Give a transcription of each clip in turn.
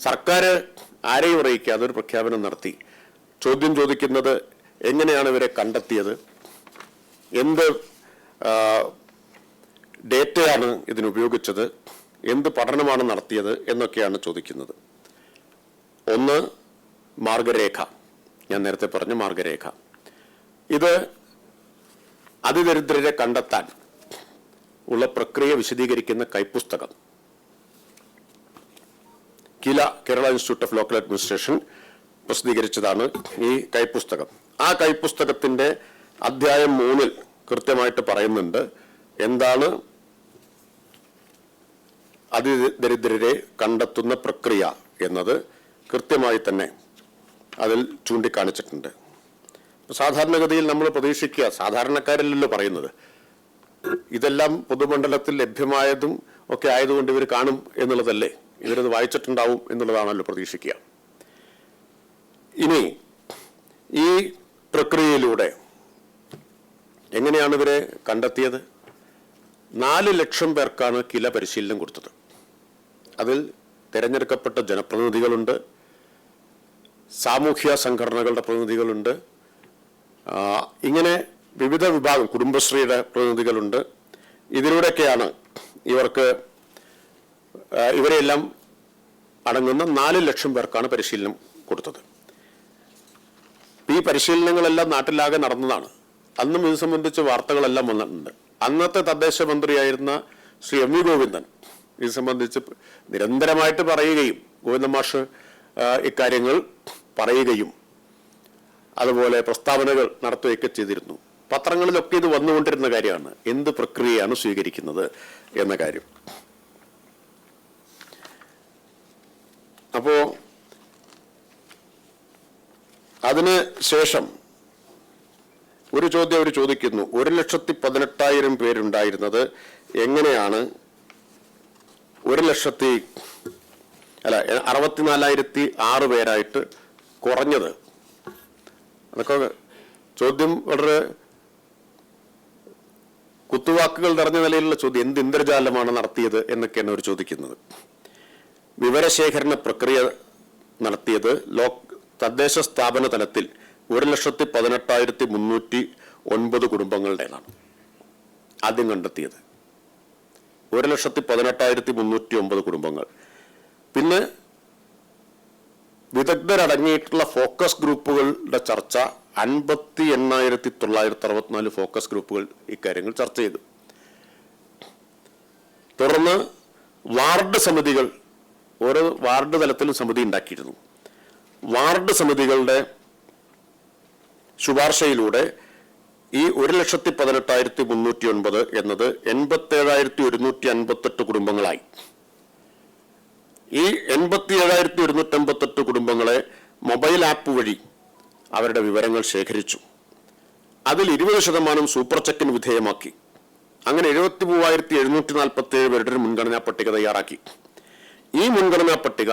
സർക്കാർ ആരെയും അറിയിക്കാതെ ഒരു പ്രഖ്യാപനം നടത്തി. ചോദ്യം ചോദിക്കുന്നത് എങ്ങനെയാണ് ഇവരെ കണ്ടെത്തിയത്? എന്ത് ഡേറ്റയാണ് ഇതിനുപയോഗിച്ചത് എന്ത് പഠനമാണ് നടത്തിയത് എന്നൊക്കെയാണ് ചോദിക്കുന്നത്. ഒന്ന് മാർഗരേഖ. ഞാൻ നേരത്തെ പറഞ്ഞ മാർഗരേഖ. ഇത് അതിദരിദ്രരെ കണ്ടെത്താൻ ഉള്ള പ്രക്രിയ വിശദീകരിക്കുന്ന കൈപ്പുസ്തകം. KILA Kerala institute of local administration പ്രസിദ്ധീകരിച്ചതാണ് ഈ കൈപ്പുസ്തകം. ആ കൈപ്പുസ്തകത്തിന്റെ അധ്യായം മൂന്നിൽ കൃത്യമായിട്ട് പറയുന്നുണ്ട് എന്താണ് അതി ദരിദ്രരെ കണ്ടെത്തുന്ന പ്രക്രിയ എന്നത് കൃത്യമായി തന്നെ അതിൽ ചൂണ്ടിക്കാണിച്ചിട്ടുണ്ട്. സാധാരണഗതിയിൽ നമ്മൾ പ്രതീക്ഷിക്കുക സാധാരണക്കാരല്ലല്ലോ പറയുന്നത്. ഇതെല്ലാം പൊതുമണ്ഡലത്തിൽ ലഭ്യമായതും ഒക്കെ ആയതുകൊണ്ട് ഇവർ കാണും എന്നുള്ളതല്ലേ? ഇവരത് വായിച്ചിട്ടുണ്ടാവും എന്നുള്ളതാണല്ലോ പ്രതീക്ഷിക്കുക. ഇനി ഈ പ്രക്രിയയിലൂടെ എങ്ങനെയാണ് ഇവരെ കണ്ടെത്തിയത്? നാല് ലക്ഷം പേർക്കാണ് കില പരിശീലനം കൊടുത്തത്. അതിൽ തിരഞ്ഞെടുക്കപ്പെട്ട ജനപ്രതിനിധികളുണ്ട്. സാമൂഹ്യ സംഘടനകളുടെ പ്രതിനിധികളുണ്ട്. ഇങ്ങനെ വിവിധ വിഭാഗം കുടുംബശ്രീയുടെ പ്രതിനിധികളുണ്ട്. ഇതിലൂടെയൊക്കെയാണ് ഇവർക്ക് ഇവരെല്ലാം അടങ്ങുന്ന നാല് ലക്ഷം പേർക്കാണ് പരിശീലനം കൊടുത്തത്. ഈ പരിശീലനങ്ങളെല്ലാം നാട്ടിലാകെ നടന്നതാണ്. അന്നും ഇത് സംബന്ധിച്ച് വാർത്തകളെല്ലാം വന്നിട്ടുണ്ട്. അന്നത്തെ തദ്ദേശ മന്ത്രിയായിരുന്ന ശ്രീ എം വി ഗോവിന്ദൻ ഇത് സംബന്ധിച്ച് നിരന്തരമായിട്ട് പറയുകയും ഗോവിന്ദ മാഷ് ഇക്കാര്യങ്ങൾ പറയുകയും അതുപോലെ പ്രസ്താവനകൾ നടത്തുകയൊക്കെ ചെയ്തിരുന്നു. പത്രങ്ങളിലൊക്കെ ഇത് വന്നുകൊണ്ടിരുന്ന കാര്യമാണ്. എന്ത് പ്രക്രിയയാണ് സ്വീകരിക്കുന്നത് എന്ന കാര്യം. അപ്പോ അതിന് ശേഷം ഒരു ചോദ്യം അവർ ചോദിക്കുന്നു. ഒരു ലക്ഷത്തി പതിനെട്ടായിരം പേരുണ്ടായിരുന്നത് എങ്ങനെയാണ്? ഒരു ലക്ഷത്തി അല്ല അറുപത്തിനാലായിരത്തി ആറ് പേരായിട്ട് കുറഞ്ഞത്. അതൊക്കെ ചോദ്യം വളരെ കുത്തുവാക്കുകൾ നിറഞ്ഞ നിലയിലുള്ള ചോദ്യം. എന്ത് ഇന്ദ്രജാലമാണ് നടത്തിയത് എന്നൊക്കെയാണ് അവർ ചോദിക്കുന്നത്. വിവരശേഖരണ പ്രക്രിയ നടത്തിയത് ലോ തദ്ദേശ സ്ഥാപന തലത്തിൽ ഒരു ലക്ഷത്തി പതിനെട്ടായിരത്തി മുന്നൂറ്റി ഒൻപത് കുടുംബങ്ങളുടേതാണ് ആദ്യം കണ്ടെത്തിയത്. ഒരു ലക്ഷത്തി പതിനെട്ടായിരത്തി മുന്നൂറ്റി ഒമ്പത് കുടുംബങ്ങൾ. പിന്നെ വിദഗ്ധരടങ്ങിയിട്ടുള്ള ഫോക്കസ് ഗ്രൂപ്പുകളുടെ ചർച്ച അൻപത്തി എണ്ണായിരത്തി തൊള്ളായിരത്തി അറുപത്തിനാല് ഫോക്കസ് ഗ്രൂപ്പുകൾ ഇക്കാര്യങ്ങൾ ചർച്ച ചെയ്തു. തുടർന്ന് വാർഡ് സമിതികൾ ഓരോ വാർഡ് തലത്തിലും സമിതി ഉണ്ടാക്കിയിരുന്നു. വാർഡ് സമിതികളുടെ ശുപാർശയിലൂടെ ഈ ഒരു ലക്ഷത്തി പതിനെട്ടായിരത്തി മുന്നൂറ്റി ഒൻപത് എന്നത് എൺപത്തി ഏഴായിരത്തി ഒരുന്നൂറ്റി അൻപത്തെട്ട് കുടുംബങ്ങളായി. ഈ എൺപത്തി ഏഴായിരത്തി ഒരുന്നൂറ്റി അൻപത്തെട്ട് കുടുംബങ്ങളെ മൊബൈൽ ആപ്പ് വഴി അവരുടെ വിവരങ്ങൾ ശേഖരിച്ചു. അതിൽ ഇരുപത് ശതമാനം സൂപ്പർ ചെക്കിന് വിധേയമാക്കി. അങ്ങനെ എഴുപത്തി മൂവായിരത്തി എഴുന്നൂറ്റി നാൽപ്പത്തി ഏഴ് പേരുടെ മുൻഗണനാ പട്ടിക തയ്യാറാക്കി. ഈ മുൻഗണനാ പട്ടിക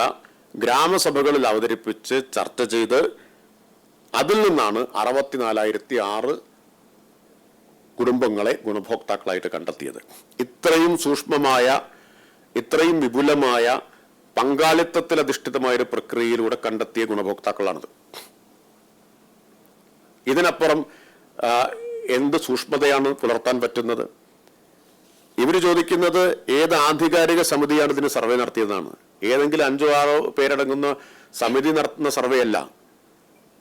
ഗ്രാമസഭകളിൽ അവതരിപ്പിച്ച് ചർച്ച ചെയ്ത് അതിൽ നിന്നാണ് അറുപത്തിനാലായിരത്തി ആറ് കുടുംബങ്ങളെ ഗുണഭോക്താക്കളായിട്ട് കണ്ടെത്തിയത്. ഇത്രയും സൂക്ഷ്മമായ ഇത്രയും വിപുലമായ പങ്കാളിത്തത്തിൽ അധിഷ്ഠിതമായ ഒരു പ്രക്രിയയിലൂടെ കണ്ടെത്തിയ ഗുണഭോക്താക്കളാണിത്. ഇതിനപ്പുറം എന്ത് സൂക്ഷ്മതയാണ് പുലർത്താൻ പറ്റുന്നത്? ഇവർ ചോദിക്കുന്നത് ഏത് ആധികാരിക സമിതിയാണ് ഇതിന് സർവേ നടത്തിയതാണ് ഏതെങ്കിലും അഞ്ചോ ആറോ പേരടങ്ങുന്ന സമിതി നടത്തുന്ന സർവേ അല്ല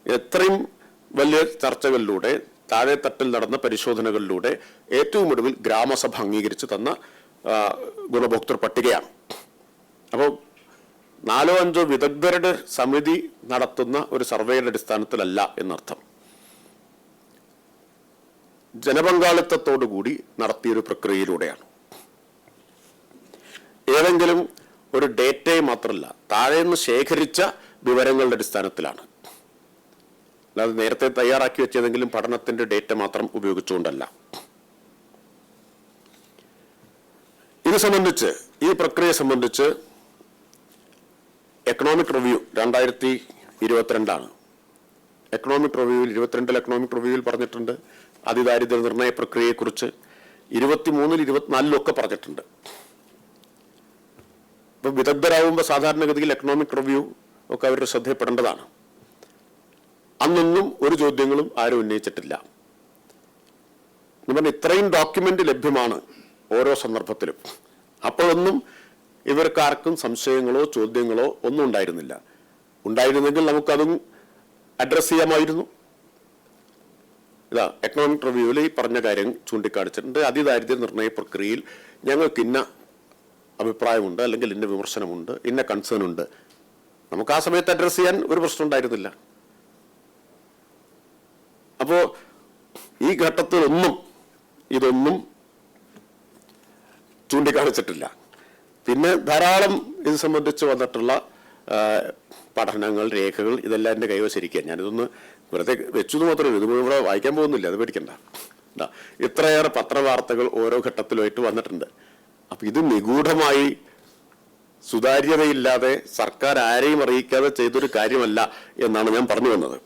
എത്രയും വലിയ ചർച്ചകളിലൂടെ താഴെ തട്ടിൽ നടന്ന പരിശോധനകളിലൂടെ ഏറ്റവും ഒടുവിൽ ഗ്രാമസഭ അംഗീകരിച്ച് തന്ന ഗുണഭോക്തൃ പട്ടികയാണ്. അപ്പോൾ നാലോ അഞ്ചോ വിദഗ്ധരുടെ സമിതി നടത്തുന്ന ഒരു സർവേയുടെ അടിസ്ഥാനത്തിലല്ല എന്നർത്ഥം. ജനപങ്കാളിത്തത്തോടുകൂടി നടത്തിയൊരു പ്രക്രിയയിലൂടെയാണ്. ഏതെങ്കിലും ഒരു ഡേറ്റയെ മാത്രമല്ല താഴെ നിന്ന് ശേഖരിച്ച വിവരങ്ങളുടെ അടിസ്ഥാനത്തിലാണ്. അല്ലാതെ നേരത്തെ തയ്യാറാക്കി വെച്ചതെങ്കിലും പഠനത്തിന്റെ ഡേറ്റ മാത്രം ഉപയോഗിച്ചുകൊണ്ടല്ല. ഇത് സംബന്ധിച്ച് ഈ പ്രക്രിയ സംബന്ധിച്ച് എക്കണോമിക് റിവ്യൂ രണ്ടായിരത്തി ഇരുപത്തിരണ്ടാണ് എക്കണോമിക് റിവ്യൂവിൽ ഇരുപത്തിരണ്ടിൽ എക്കണോമിക് റിവ്യൂവിൽ പറഞ്ഞിട്ടുണ്ട്. അതിദാരിദ്ര്യ നിർണയ പ്രക്രിയയെക്കുറിച്ച് ഇരുപത്തിമൂന്നിൽ ഇരുപത്തിനാലിലും ഒക്കെ പറഞ്ഞിട്ടുണ്ട്. ഇപ്പൊ വിദഗ്ധരാകുമ്പോൾ സാധാരണഗതിയിൽ എക്കണോമിക് റിവ്യൂ ഒക്കെ അവരുടെ ശ്രദ്ധയിൽപ്പെടേണ്ടതാണ്. അന്നൊന്നും ഒരു ചോദ്യങ്ങളും ആരും ഉന്നയിച്ചിട്ടില്ല. എന്ന് പറഞ്ഞാൽ ഇത്രയും ഡോക്യുമെന്റ് ലഭ്യമാണ് ഓരോ സന്ദർഭത്തിലും. അപ്പോഴൊന്നും ഇവർക്കാർക്കും സംശയങ്ങളോ ചോദ്യങ്ങളോ ഒന്നും ഉണ്ടായിരുന്നില്ല. ഉണ്ടായിരുന്നെങ്കിൽ നമുക്കതും അഡ്രസ്സ് ചെയ്യാമായിരുന്നു. ഇതാ എക്കണോമിക് റിവ്യൂവിൽ ഈ പറഞ്ഞ കാര്യം ചൂണ്ടിക്കാണിച്ചിട്ടുണ്ട്. അതിദാരിദ്ര്യ നിർണയ പ്രക്രിയയിൽ ഞങ്ങൾക്ക് ഇന്ന അഭിപ്രായമുണ്ട് അല്ലെങ്കിൽ ഇന്ന വിമർശനമുണ്ട് ഇന്ന കൺസേൺ ഉണ്ട്. നമുക്ക് ആ സമയത്ത് അഡ്രസ് ചെയ്യാൻ ഒരു പ്രശ്നം ഉണ്ടായിരുന്നില്ല. അപ്പോ ഈ ഘട്ടത്തിൽ ഒന്നും ഇതൊന്നും ചൂണ്ടിക്കാണിച്ചിട്ടില്ല. പിന്നെ ധാരാളം ഇത് സംബന്ധിച്ച് വന്നിട്ടുള്ള പഠനങ്ങൾ രേഖകൾ ഇതെല്ലാം എന്റെ കൈവശിരിക്കുക ഞാനിതൊന്ന് വെറുതെ വെച്ചു മാത്രമേ. ഇത് ഇവിടെ വായിക്കാൻ പോകുന്നില്ല. അത് പേടിക്കണ്ട. ഇത്രയേറെ പത്രവാർത്തകൾ ഓരോ ഘട്ടത്തിലുമായിട്ട് വന്നിട്ടുണ്ട്. അപ്പൊ ഇത് നിഗൂഢമായി സുതാര്യതയില്ലാതെ സർക്കാർ ആരെയും അറിയിക്കാതെ ചെയ്തൊരു കാര്യമല്ല എന്നാണ് ഞാൻ പറഞ്ഞു വന്നത്.